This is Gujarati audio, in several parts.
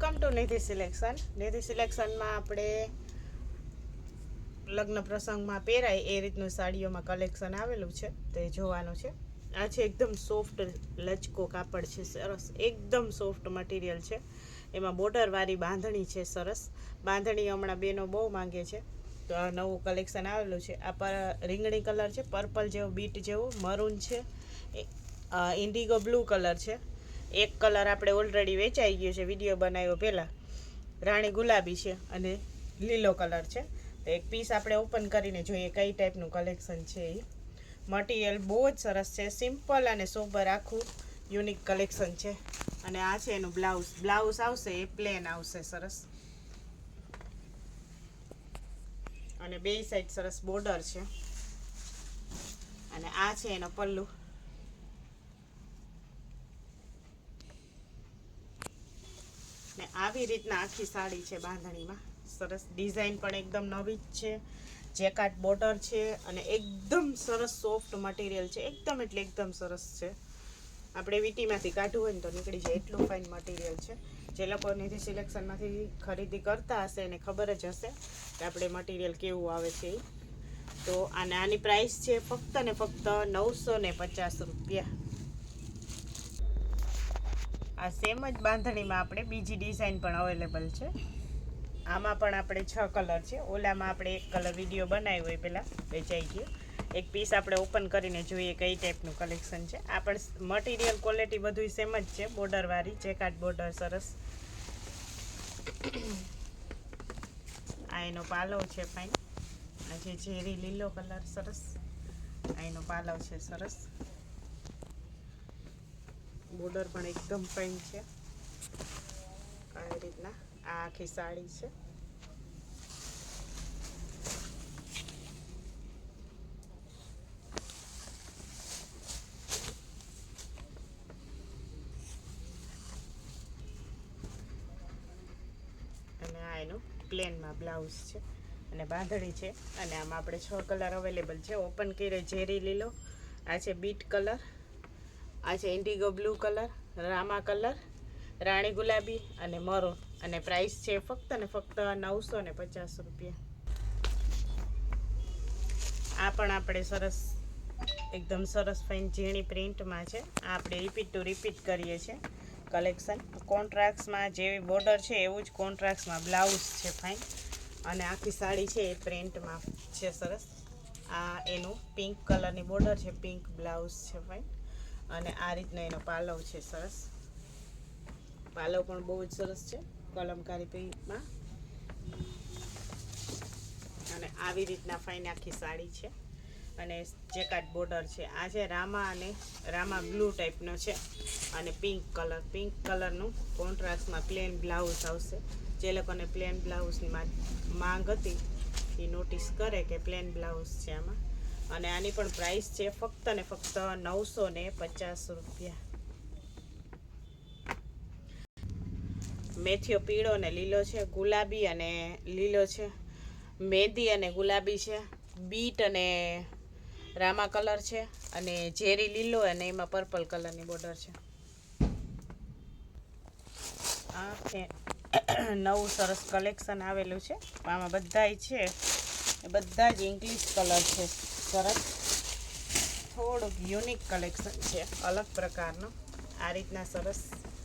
Welcome to Nidhi selection Nidhi સિલેક્શનમાં આપણે લગ્ન પ્રસંગમાં પહેરાય એ રીતનું સાડીઓમાં કલેક્શન આવેલું છે, તે જોવાનું છે. આ છે એકદમ સોફ્ટ લચકો કાપડ છે, સરસ. એકદમ સોફ્ટ મટીરિયલ છે. એમાં બોર્ડરવાળી બાંધણી છે, સરસ. બાંધણી હમણાં બેનો બહુ માંગે છે. તો આ નવું કલેક્શન આવેલું છે. આ પર રીંગણી કલર છે, પર્પલ જેવો, બીટ જેવો, મરૂન છે. ઇન્ડિગો બ્લુ કલર છે. એક કલર આપણે ઓલરેડી વેચાઈ ગયો છે વીડિયો બનાવ્યો પહેલાં. રાણી ગુલાબી છે અને લીલો કલર છે. તો એક પીસ આપણે ઓપન કરીને જોઈએ કઈ ટાઈપનું કલેક્શન છે એ મટીરિયલ બહુ જ સરસ છે સિમ્પલ અને સોબર આખું યુનિક કલેક્શન છે. અને આ છે એનું બ્લાઉઝ બ્લાઉઝ આવશે, એ પ્લેન આવશે સરસ. અને બે સાઈડ સરસ બોર્ડર છે. અને આ છે એનો પલ્લુ. ને આવી રીતના આખી સાડી છે બાંધણીમાં. સરસ ડિઝાઇન પણ એકદમ નવી જ છે. જેકાટ બોર્ડર છે અને એકદમ સરસ સોફ્ટ મટીરિયલ છે. એકદમ એટલે એકદમ સરસ છે. આપણે વીટીમાંથી કાઢવું હોય ને તો નીકળી જાય એટલું ફાઇન મટીરિયલ છે. જે લોકો જે સિલેક્શનમાંથી ખરીદી કરતા હશે એને ખબર જ હશે કે આપણે મટીરિયલ કેવું આવે છે તો આને આની પ્રાઇસ છે ફક્ત ને ફક્ત નવસો ને પચાસ રૂપિયા. આ સેમ જ બાંધણીમાં આપણે બીજી ડિઝાઇન પણ અવેલેબલ છે. આમાં પણ આપણે છ કલર છે. ઓલામાં આપણે એક કલર વીડિયો બનાવ્યો હોય પહેલાં વેચાઈ ગયો. એક પીસ આપણે ઓપન કરીને જોઈએ કઈ ટાઈપનું કલેક્શન છે. આ પણ મટીરિયલ ક્વોલિટી બધું સેમ જ છે. બોર્ડરવાળી ચેકાટ બોર્ડર સરસ. આ એનો પાલવ છે ફાઇન આ જે ઝેરી લીલો કલર સરસ. આ એનો પાલવ છે, સરસ. બોર્ડર પણ એકદમ ફાઇન છે. આવી રીતના, આ આખી સાડી છે. અને આ એનું પ્લેનમાં બ્લાઉઝ છે અને બાંધણી છે. અને આમાં આપણે છ કલર અવેલેબલ છે. ઓપન કરીએ ઝેરી લીલો. આ છે બીટ કલર. આ છે indigo blue colour, Rama colour, રાણી ગુલાબી અને મરૂન. અને પ્રાઇસ છે ફક્ત ને ફક્ત નવસો ને પચાસ રૂપિયા. આ પણ આપણે સરસ, એકદમ સરસ ફાઇન ઝીણી પ્રિન્ટમાં છે. આ આપણે રિપીટ ટુ રિપીટ કરીએ છીએ કલેક્શન કોન્ટ્રાક્ટ્સમાં જેવી બોર્ડર છે, એવું જ કોન્ટ્રાક્ટ્સમાં બ્લાઉઝ છે ફાઇન અને આખી સાડી છે એ પ્રિન્ટમાં છે સરસ. આ એનું પિંક કલરની બોર્ડર છે પિંક બ્લાઉઝ છે ફાઇન અને આ રીતનો એનો પાલવ છે સરસ. પાલવ પણ બહુ જ સરસ છે, કલમકારી પેઇન્ટમાં અને આવી રીતના ફાઇન આખી સાડી છે. અને જેકાટ બોર્ડર છે. આ છે રામા અને રામા બ્લુ ટાઈપનો છે. અને પિંક કલર, પિંક કલરનું કોન્ટ્રાસ્ટમાં પ્લેન બ્લાઉઝ આવશે. જે લોકોને પ્લેન બ્લાઉઝની માંગ હતી, એ નોટિસ કરે કે પ્લેન બ્લાઉઝ છે આમાં. અને આની પણ પ્રાઇસ છે ફક્ત ને ફક્ત નવસો ને પચાસ રૂપિયા. મેથીઓ પીળો અને લીલો છે, ગુલાબી અને લીલો છે. મેંદી અને ગુલાબી છે. બીટ અને રામા કલર છે અને ઝેરી લીલો અને એમાં પર્પલ કલરની બોર્ડર છે. આ નવું સરસ કલેક્શન આવેલું છે. આમાં બધાય છે. બધા જ ઇંગ્લિશ કલર છે. સરસ. થોડુંક યુનિક કલેક્શન છે. અલગ પ્રકારનો. આ રીતના સરસ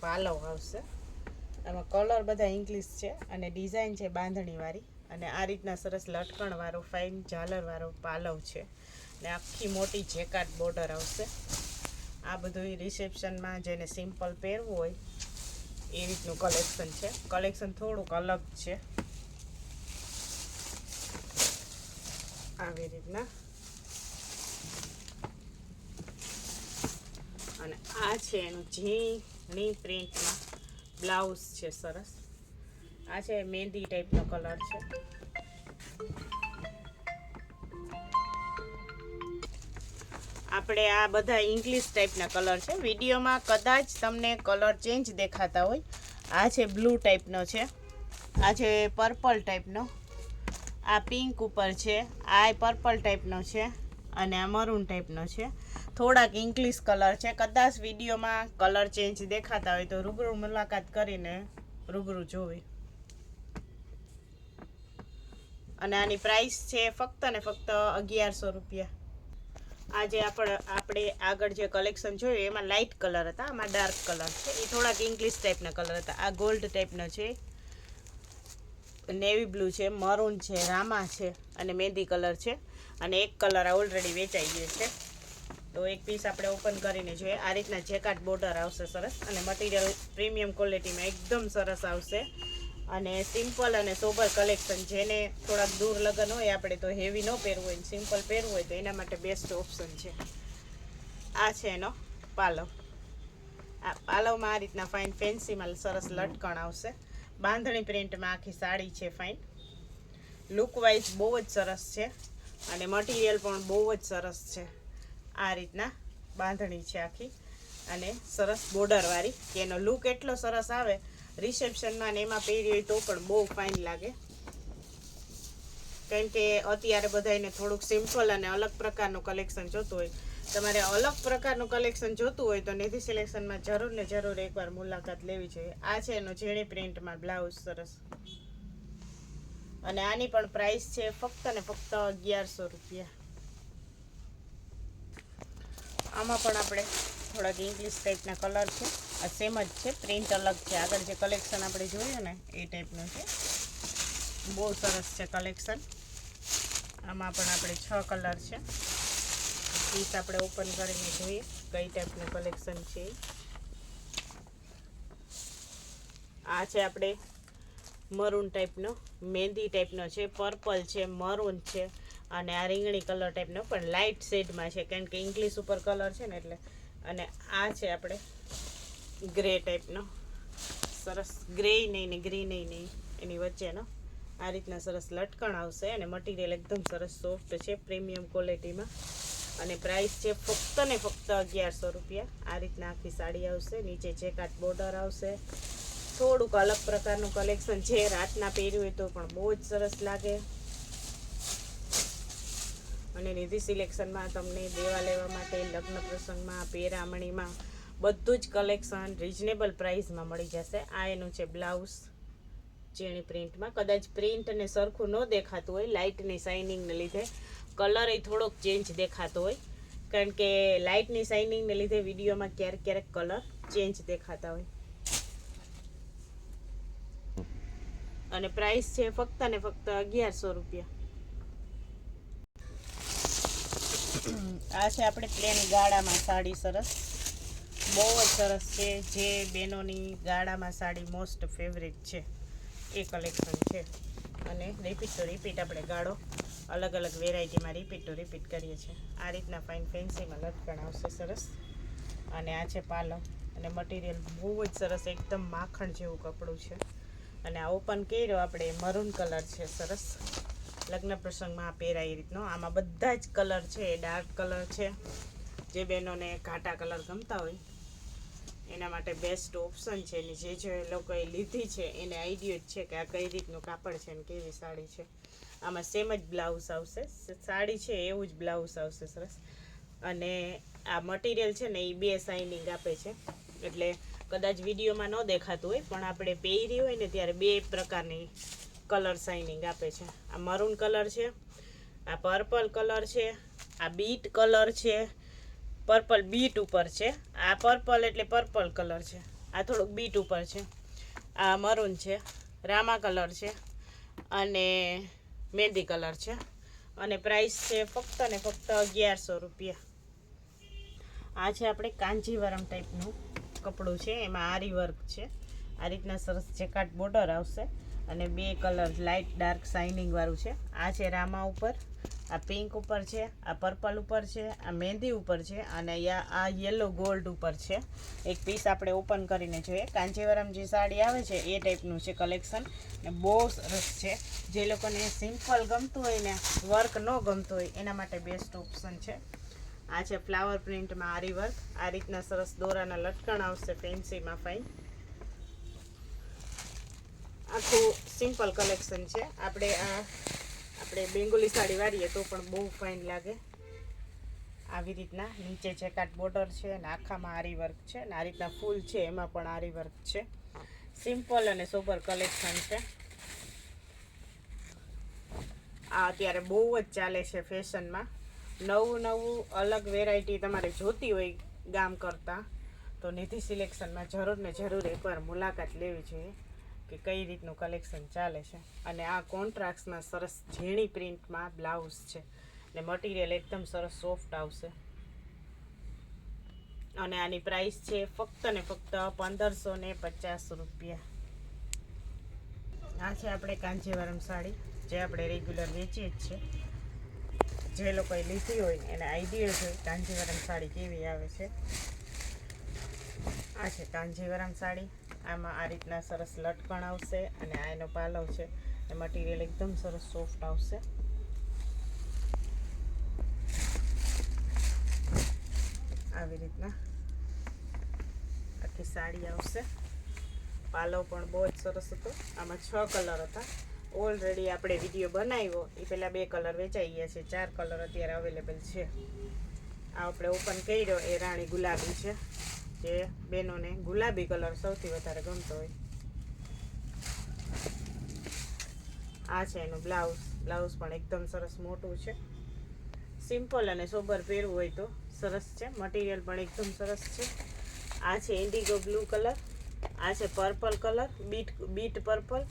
પાલવ આવશે. એમાં કલર બધા ઇંગ્લિશ છે અને ડિઝાઇન છે બાંધણીવાળી. અને આ રીતના સરસ લટકણવાળો ફાઇન ઝાલરવાળો પાલવ છે. ને આખી મોટી જેકાટ બોર્ડર આવશે. આ બધું રિસેપ્શનમાં જેને સિમ્પલ પહેરવું હોય, એ રીતનું કલેક્શન છે. કલેક્શન થોડુંક અલગ છે. આવી રીતના. અને આ છે એનું ઝીણી પ્રિન્ટમાં બ્લાઉઝ છે સરસ. આ છે મહેંદી ટાઈપનો કલર છે. આપણે આ બધા ઇંગ્લિશ ટાઈપના કલર છે. વિડીયોમાં કદાચ તમને કલર ચેન્જ દેખાતા હોય. આ છે બ્લુ ટાઈપનો છે. આ છે પર્પલ ટાઈપનો. આ પિંક ઉપર છે. આ પર્પલ ટાઈપનો છે અને આ મરૂન ટાઈપનો છે. થોડાક ઇંગ્લિશ કલર છે. કદાચ વિડીયોમાં કલર ચેન્જ દેખાતા હોય તો રૂબરૂ મુલાકાત કરીને રૂબરૂ જોવી. અને આની પ્રાઇસ છે ફક્ત ને ફક્ત અગિયારસો રૂપિયા. આજે આપણે આપણે આગળ જે કલેક્શન જોયું, એમાં લાઇટ કલર હતા, આમાં ડાર્ક કલર છે. એ થોડાક ઇંગ્લિશ ટાઈપના કલર હતા. આ ગોલ્ડ ટાઈપનો છે. નેવી બ્લુ છે મરૂન છે રામા છે અને મહેંદી કલર છે. અને એક કલર આ ઓલરેડી વેચાઈ ગયો છે. તો એક પીસ આપણે ઓપન કરીને જોઈએ. આ રીતના જેકાટ બોર્ડર આવશે સરસ. અને મટીરિયલ પ્રીમિયમ ક્વોલિટીમાં એકદમ સરસ આવશે. અને સિમ્પલ અને સોબર કલેક્શન જેને થોડાક દૂર લગન હોય આપણે તો હેવી ન પહેરવું હોય સિમ્પલ પહેરવું હોય તો એના માટે બેસ્ટ ઓપ્શન છે. આ છે એનો પાલવ આ પાલવમાં આ રીતના ફાઇન ફેન્સીમાં સરસ લટકણ આવશે. બાંધણી પ્રિન્ટમાં આખી સાડી છે ફાઇન લુક વાઇઝ બહુ જ સરસ છે. અને મટીરિયલ પણ બહુ જ સરસ છે. આ રીતના બાંધણી છે આખી. અને સરસ બોર્ડરવાળી કે એનો લુક એટલો સરસ આવે. રિસેપ્શનમાં ને એમાં પહેરી હોય તો પણ બહુ ફાઇન લાગે. કારણ કે અત્યારે બધાને થોડુંક સિમ્પલ અને અલગ પ્રકારનું કલેક્શન જોતું હોય. તમારે અલગ પ્રકારનું કલેક્શન જોતું હોય તો નિધિ સિલેક્શનમાં જરૂર ને જરૂર એકવાર મુલાકાત લેવી જોઈએ. આ છે એનો ઝીણી પ્રિન્ટમાં બ્લાઉઝ સરસ. અને આની પણ પ્રાઇસ છે ફક્ત ને ફક્ત અગિયારસો રૂપિયા. આમાં પણ આપણે થોડાક ઇંગ્લિશ ટાઈપના કલર છે. આ સેમ જ છે પ્રિન્ટ અલગ છે. આગળ જે કલેક્શન આપણે જોયું ને, એ ટાઈપનું છે. બહુ સરસ છે કલેક્શન આમાં પણ આપણે છ કલર છે. પીસ આપણે ઓપન કરીને જોઈએ, કઈ ટાઈપનું કલેક્શન છે. આ છે આપણે મરૂન ટાઈપનો મહેંદી ટાઈપનો છે પર્પલ છે મરૂન છે. અને આ રીંગણી કલર ટાઈપનો પણ લાઇટ શેડમાં છે, કારણ કે ઇંગ્લિશ ઉપર કલર છે ને એટલે. અને આ છે આપણે ગ્રે ટાઈપનો સરસ ગ્રે નહીં ને ગ્રીન નહીં એની વચ્ચેનો. આ રીતના સરસ લટકણ આવશે અને મટીરિયલ એકદમ સરસ સોફ્ટ છે પ્રીમિયમ ક્વોલિટીમાં અને પ્રાઇસ છે ફક્ત ને ફક્ત અગિયારસો રૂપિયા. આ રીતના આખી સાડી આવશે, નીચે ચેકાટ બોર્ડર આવશે. થોડુંક અલગ પ્રકારનું કલેક્શન છે રાતના પહેર્યું હોય તો પણ બહુ જ સરસ લાગે. અને નિધિ સિલેક્શનમાં તમને દેવા લેવા માટે, લગ્ન પ્રસંગમાં, પેરામણીમાં બધું જ કલેક્શન રિઝનેબલ પ્રાઇસમાં મળી જશે. આ એનું છે બ્લાઉઝ ચીણી પ્રિન્ટમાં. કદાચ પ્રિન્ટ અને સરખું ન દેખાતું હોય, લાઇટની શાઇનિંગને લીધે કલર એ થોડોક ચેન્જ દેખાતો હોય. કારણ કે લાઇટની શાઇનિંગને લીધે વિડીયોમાં ક્યારેક ક્યારેક કલર ચેન્જ દેખાતા હોય. અને પ્રાઇસ છે ફક્ત ને ફક્ત અગિયારસો રૂપિયા. આ છે આપણે પ્લેન ગાળામાં સાડી સરસ. બહુ જ સરસ છે. જે બહેનોની ગાળામાં સાડી મોસ્ટ ફેવરેટ છે. એ કલેક્શન છે. અને રિપીટ ટુ રિપીટ આપણે ગાળો. અલગ અલગ વેરાયટીમાં રિપીટ ટુ રિપીટ કરીએ છીએ. આ રીતના ફાઇન ફેન્સીમાં લટકણ આવશે સરસ. અને આ છે પાલવ અને મટીરિયલ બહુ જ સરસ, એકદમ માખણ જેવું કપડું છે. અને આ ઓપન કર્યો આપણે મરૂન કલર છે સરસ. લગ્ન પ્રસંગમાં પહેરાય એ રીતનો. આમાં બધા જ કલર છે એ ડાર્ક કલર છે. જે બહેનોને ઘાટા કલર ગમતા હોય. એના માટે બેસ્ટ ઓપ્શન છે ને જે જે લોકોએ લીધી છે, એને આઈડિયો જ છે કે આ કઈ રીતનું કાપડ છે ને કેવી સાડી છે. આમાં સેમ જ બ્લાઉઝ આવશે. સાડી છે, એવું જ બ્લાઉઝ આવશે સરસ. અને આ મટીરિયલ છે ને એ બે શાઇનિંગ આપે છે. એટલે કદાચ વિડીયોમાં ન દેખાતું હોય, પણ આપણે પહેરી હોય ને ત્યારે બે પ્રકારની કલર શાઇનિંગ આપે છે. આ મરૂન કલર છે, આ પર્પલ કલર છે, આ બીટ કલર છે પર્પલ બીટ ઉપર છે. આ પર્પલ એટલે પર્પલ કલર છે. આ થોડુંક બીટ ઉપર છે. આ મરૂન છે, રામા કલર છે અને મહેંદી કલર છે. અને પ્રાઇસ છે ફક્ત ને ફક્ત અગિયારસો રૂપિયા. આ છે આપણે કાંજીવરમ ટાઈપનું કપડું છે. એમાં આરી વર્ક છે. આ રીતના સરસ જેકાટ બોર્ડર આવશે. અને બે કલર લાઇટ ડાર્ક શાઇનિંગવાળું છે. આ છે રામા ઉપર, આ પિંક ઉપર છે, આ પર્પલ ઉપર છે, આ મહેંદી ઉપર છે અને આ યલો ગોલ્ડ ઉપર છે. એક પીસ આપણે ઓપન કરીને જોઈએ. કાંચીવરમ જે સાડી આવે છે એ ટાઈપનું છે કલેક્શન અને બહુ સરસ છે. જે લોકોને સિમ્પલ ગમતું હોય ને, વર્ક ન ગમતું હોય, એના માટે બેસ્ટ ઓપ્શન છે. આ છે ફ્લાવર પ્રિન્ટમાં આરી વર્ક. આ રીતના સરસ દોરાના લટકણ આવશે ફેન્સીમાં ફાઇન. આખું સિમ્પલ કલેક્શન છે. આપણે આ, આપણે બેંગોલી સાડી વાળીએ તો પણ બહુ ફાઇન લાગે. આવી રીતના નીચે ચેકાટ બોર્ડર છે અને આખામાં આરી વર્ક છે અને આ રીતના ફૂલ છે, એમાં પણ આરી વર્ક છે. સિમ્પલ અને સોબર કલેક્શન છે. આ અત્યારે બહુ જ ચાલે છે ફેશનમાં. નવું નવું અલગ વેરાયટી તમારે જોતી હોય ગામ કરતાં, તો નિધિ સિલેક્શનમાં જરૂર ને જરૂર એકવાર મુલાકાત લેવી જોઈએ. કે કઈ રીતનું કલેક્શન ચાલે છે. અને આ કોન્ટ્રાક્ટ્સમાં સરસ ઝીણી પ્રિન્ટમાં બ્લાઉઝ છે. ને મટીરિયલ એકદમ સરસ સોફ્ટ આવશે. અને આની પ્રાઇસ છે ફક્ત ને ફક્ત પંદરસો ને પચાસ રૂપિયા. આ છે આપણે કાંજીવરમ સાડી, જે આપણે રેગ્યુલર વેચીએ જ છે જે લોકોએ લીધી હોય એને આઈડિયા હોય કાંજીવરમ સાડી કેવી આવે છે. આ છે કાંજીવરમ સાડી. આમાં આ રીતના સરસ લટકણ આવશે અને આ એનો પાલવ છે. એ મટીરિયલ એકદમ સરસ સોફ્ટ આવશે. આવી રીતના આખી સાડી આવશે. પાલવ પણ બહુ જ સરસ હતો. આમાં છ કલર હતા. ઓલરેડી આપણે વીડિયો બનાવ્યો. એ પહેલાં બે કલર વેચાઈ ગયા છે ચાર કલર અત્યારે અવેલેબલ છે. આ આપણે ઓપન કર્યો. એ રાણી ગુલાબી છે. જે બેનોને ગુલાબી કલર સૌથી વધારે ગમતો હોય. આ છે એનું બ્લાઉઝ. બ્લાઉઝ પણ એકદમ સરસ મોટું છે. સિમ્પલ અને સોબર પહેરવું હોય તો સરસ છે. મટીરિયલ પણ એકદમ સરસ છે. આ છે ઇન્ડિગો બ્લુ કલર. આ છે purple colour. Beet beet purple.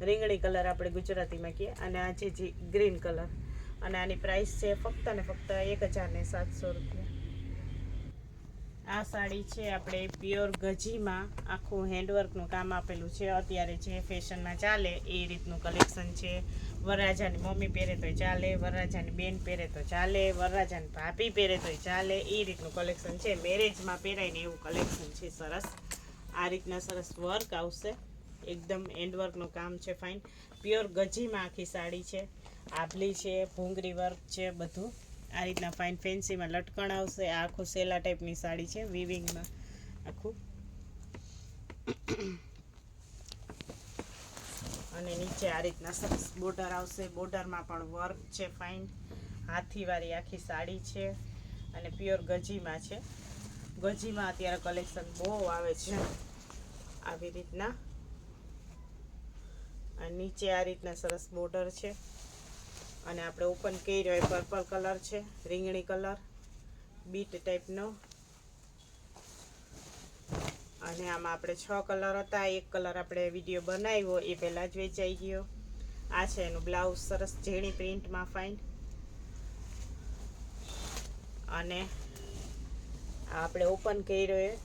રીંગણી colour આપણે ગુજરાતીમાં કહીએ. અને આ છે જી, ગ્રીન કલર. અને આની પ્રાઇસ છે ફક્ત ને ફક્ત એક હજાર ને સાતસો રૂપિયા. આ સાડી છે આપણે પ્યોર ગજીમાં આખું હેન્ડવર્કનું કામ આપેલું છે. અત્યારે જે ફેશનમાં ચાલે એ રીતનું કલેક્શન છે. વરરાજાની મમ્મી પહેરે તોય ચાલે, વરરાજાની બેન પહેરે તો ચાલે, વરરાજાની ભાભી પહેરે તોય ચાલે. એ રીતનું કલેક્શન છે. મેરેજમાં પહેરાયને એવું કલેક્શન છે સરસ. આ રીતના સરસ વર્ક આવશે. એકદમ હેન્ડવર્કનું કામ છે ફાઇન પ્યોર ગજીમાં આખી સાડી છે. આભલી છે ભૂંગરી વર્ક છે, બધું. આ રીતના ફાઇન ફેન્સીમાં લટકણ આવશે. આખું સેલા ટાઈપની સાડી છે વિવિંગમાં આખું. અને નીચે આ રીતના સરસ બોર્ડર આવશે. બોર્ડરમાં પણ વર્ક છે ફાઇન હાથીવાળી આખી સાડી છે અને પ્યોર ગજીમાં છે. ગજીમાં અત્યારે કલેક્શન બહુ આવે છે. આવી રીતના. નીચે આ રીતના સરસ બોર્ડર છે. અને આપણે ઓપન કર્યો, એ પર્પલ કલર છે, રીંગણી કલર બીટ ટાઈપનો અને આમાં આપણે છ કલર હતા, એક કલર આપણે વીડિયો બનાવ્યો, એ પહેલાં જ વેચાઈ ગયો. આ છે એનું બ્લાઉઝ, સરસ ઝીણી પ્રિન્ટમાં ફાઇન અને આપણે ઓપન કર્યો એ.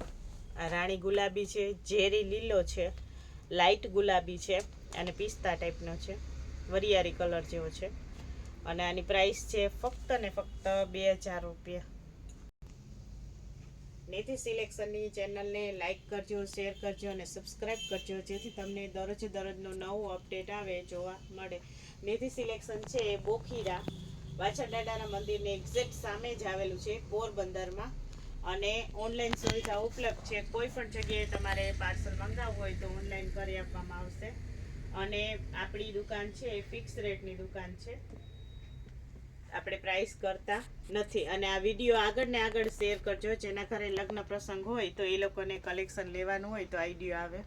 રાણી ગુલાબી છે, ઝેરી લીલો છે લાઇટ ગુલાબી છે, અને પિસ્તા ટાઈપનો છે. વરિયાળી કલર જેવો છે. અને આની પ્રાઇસ છે ફક્ત ને ફક્ત બે હજાર રૂપિયા. નીતિ સિલેક્શનની ચેનલને લાઇક કરજો શેર કરજો અને સબસ્ક્રાઇબ કરજો, જેથી તમને દરરોજ દરરોજનું નવું અપડેટ આવે, જોવા મળે. નીતિ સિલેક્શન છે એ બોખીરા. વાછરડાડાના મંદિરની એક્ઝેક્ટ સામે જ આવેલું છે પોરબંદરમાં. અને ઓનલાઈન સુવિધા ઉપલબ્ધ છે. કોઈ પણ જગ્યાએ તમારે પાર્સલ મંગાવવું હોય તો ઓનલાઈન કરી આપવામાં આવશે. અને આપણી દુકાન છે એ ફિક્સ રેટની દુકાન છે. આપણે પ્રાઇસ કરતા નથી. અને આ વીડિયો આગળ ને આગળ શેર કરજો. જેના ઘરે લગ્ન પ્રસંગ હોય તો એ લોકોને કલેક્શન લેવાનું હોય તો આઈડિયો આવે.